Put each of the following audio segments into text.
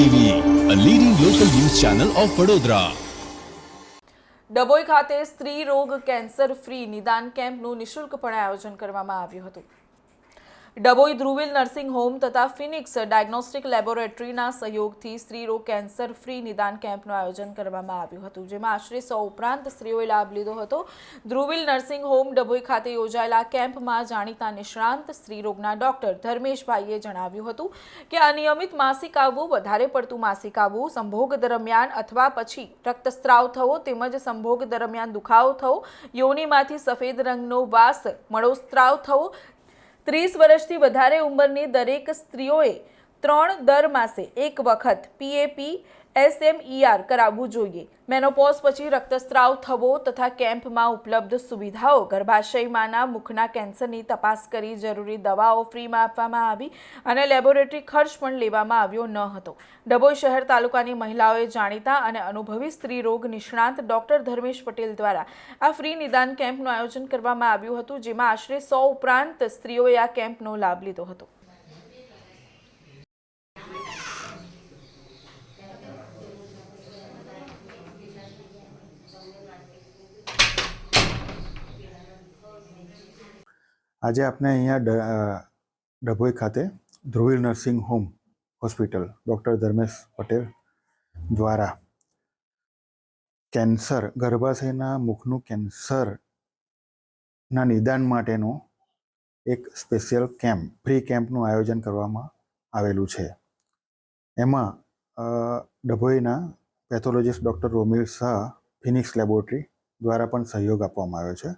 TV a leading local news channel of Vadodara Dabhoi ખાતે સ્ત્રી રોગ કેન્સર ફ્રી નિદાન કેમ્પનું નિઃશુલ્કપણે આયોજન કરવામાં આવ્યું હતું. ડભોઈ ધ્રુવિલ નર્સિંગ હોમ તથા ફિનિક્સ ડાયગ્નોસ્ટિક લેબોરેટરીના સહયોગથી સ્ત્રી રોગ કેન્સર ફ્રી નિદાન કેમ્પનું આયોજન કરવામાં આવ્યું હતું, જેમાં આશરે સો ઉપરાંત સ્ત્રીઓએ લાભ લીધો હતો. ધ્રુવિલ નર્સિંગ હોમ ડભોઈ ખાતે યોજાયેલા કેમ્પમાં જાણીતા નિષ્ણાંત સ્ત્રી રોગના ડોક્ટર ધર્મેશભાઈએ જણાવ્યું હતું કે અનિયમિત માસિક આવવું, વધારે પડતું માસિક આવવું, સંભોગ દરમિયાન અથવા પછી રક્તસ્ત્રાવ થવો તેમજ સંભોગ દરમિયાન દુખાવો થવો, યોનિમાંથી સફેદ રંગનો વાસ, મળોસ્ત્રાવ થવો ત્રીસ વર્ષથી વધારે ઉંમરની દરેક સ્ત્રીઓએ ત્રણ દર માસે એક વખત પીએપી એસએમઈઆર કરાવવું જોઈએ. મેનોપોઝ પછી રક્તસ્રાવ થવો તથા કેમ્પમાં ઉપલબ્ધ સુવિધાઓ ગર્ભાશયમાંના મુખના કેન્સરની તપાસ કરી જરૂરી દવાઓ ફ્રીમાં આપવામાં આવી અને લેબોરેટરી ખર્ચ પણ લેવામાં આવ્યો ન હતો. ડભોઈ શહેર તાલુકાની મહિલાઓએ જાણીતા અને અનુભવી સ્ત્રી રોગ નિષ્ણાંત ડોક્ટર ધર્મેશ પટેલ દ્વારા આ ફ્રી નિદાન કેમ્પનું આયોજન કરવામાં આવ્યું હતું, જેમાં આશરે સો ઉપરાંત સ્ત્રીઓએ આ કેમ્પનો લાભ લીધો હતો. આજે આપણે અહીંયા ડભોઈ ખાતે Dhruvil nursing home hospital, doctor Dharmesh Patel દ્વારા કેન્સર, ગર્ભાશયના મુખનું કેન્સરના નિદાન માટેનો એક સ્પેશિયલ કેમ્પ, ફ્રી કેમ્પનું આયોજન કરવામાં આવેલું છે. એમાં ડભોઈના pathologist doctor Romil Shah Phoenix laboratory દ્વારા પણ સહયોગ આપવામાં આવ્યો છે.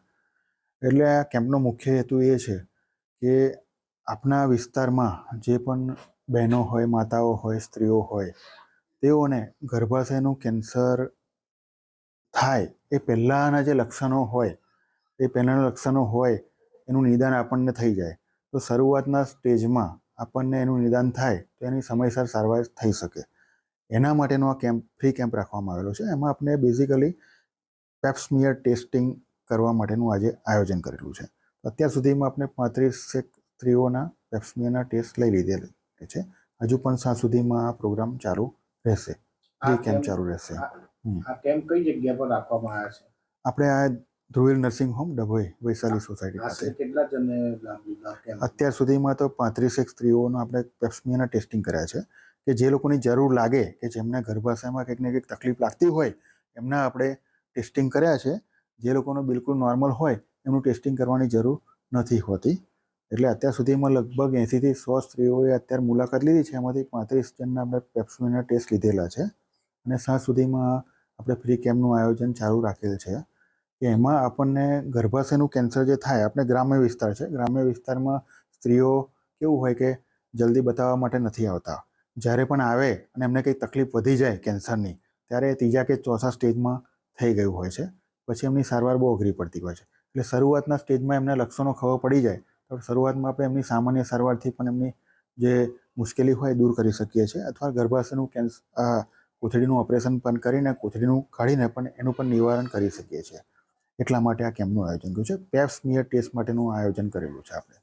એટલે આ કેમ્પનો મુખ્ય હેતુ એ છે કે આપણા વિસ્તારમાં જે પણ બહેનો હોય, માતાઓ હોય, સ્ત્રીઓ હોય, તેઓને ગર્ભાશયનું કેન્સર થાય એ પહેલાંના જે લક્ષણો હોય, એ પહેલાંના લક્ષણો હોય, એનું નિદાન આપણને થઈ જાય. તો શરૂઆતના સ્ટેજમાં આપણને એનું નિદાન થાય તો એની સમયસર સારવાર થઈ શકે. એના માટેનો આ કેમ્પ, ફ્રી કેમ્પ રાખવામાં આવેલો છે. એમાં આપણે બેઝિકલી પેપ્સમિયર ટેસ્ટિંગ કરવા માટેનું આજે આયોજન કરેલું છે. અત્યાર સુધીમાં આપણે પાંત્રીસેક સ્ત્રીઓના પેપ્સમિયાના ટેસ્ટ લઈ લીધેલ છે. હજુ પણ સાંજ સુધીમાં આ પ્રોગ્રામ ચાલુ રહેશે. એ કેમ્પ ચાલુ રહેશે. આ કેમ્પ કઈ જગ્યા પર રાખવામાં આવ્યા છે? આપણે આ Dhruvil nursing home Dabhoi Vaishali society પાસે. કેટલા જણને અત્યાર સુધીમાં તો પાંત્રીસેક સ્ત્રીઓનો આપણે પેપ્સમિયાના ટેસ્ટિંગ કર્યા છે કે જે લોકોની જરૂર લાગે કે જેમને ગર્ભાશયમાં કંઈક ને કંઈક તકલીફ લાગતી હોય એમના આપણે ટેસ્ટિંગ કર્યા છે. જે લોકોનું બિલકુલ નોર્મલ હોય, એમનું ટેસ્ટિંગ કરવાની જરૂર નથી હોતી. એટલે અત્યાર સુધીમાં લગભગ એંસીથી સો સ્ત્રીઓએ અત્યારે મુલાકાત લીધી છે. એમાંથી પાંત્રીસ જણના આપણે પેપ્સમીના ટેસ્ટ લીધેલા છે. અને સાંજ સુધીમાં આપણે ફ્રી કેમ્પનું આયોજન ચાલુ રાખેલ છે. કે એમાં આપણને ગર્ભાશયનું કેન્સર જે થાય, આપણે ગ્રામ્ય વિસ્તાર છે. ગ્રામ્ય વિસ્તારમાં સ્ત્રીઓ કેવું હોય કે જલ્દી બતાવવા માટે નથી આવતા. જ્યારે પણ આવે અને એમને કંઈ તકલીફ વધી જાય કેન્સરની ત્યારે ત્રીજા કે ચોથા સ્ટેજમાં થઈ ગયું હોય છે. પછી એમની સારવાર બહુ અઘરી પડતી હોય છે. એટલે શરૂઆતના સ્ટેજમાં એમને લક્ષણો ખબર પડી જાય, તો શરૂઆતમાં આપણે એમની સામાન્ય સારવારથી પણ એમની જે મુશ્કેલી હોય દૂર કરી શકીએ છીએ અથવા ગર્ભાશયનું કેન્સ કોથળીનું ઓપરેશન પણ કરીને કોથળીનું કાઢીને પણ એનું પણ નિવારણ કરી શકીએ છીએ. એટલા માટે આ કેમ્પનું આયોજન કર્યું છે. પેપ્સ નિયર ટેસ્ટ માટેનું આયોજન કરેલું છે આપણે.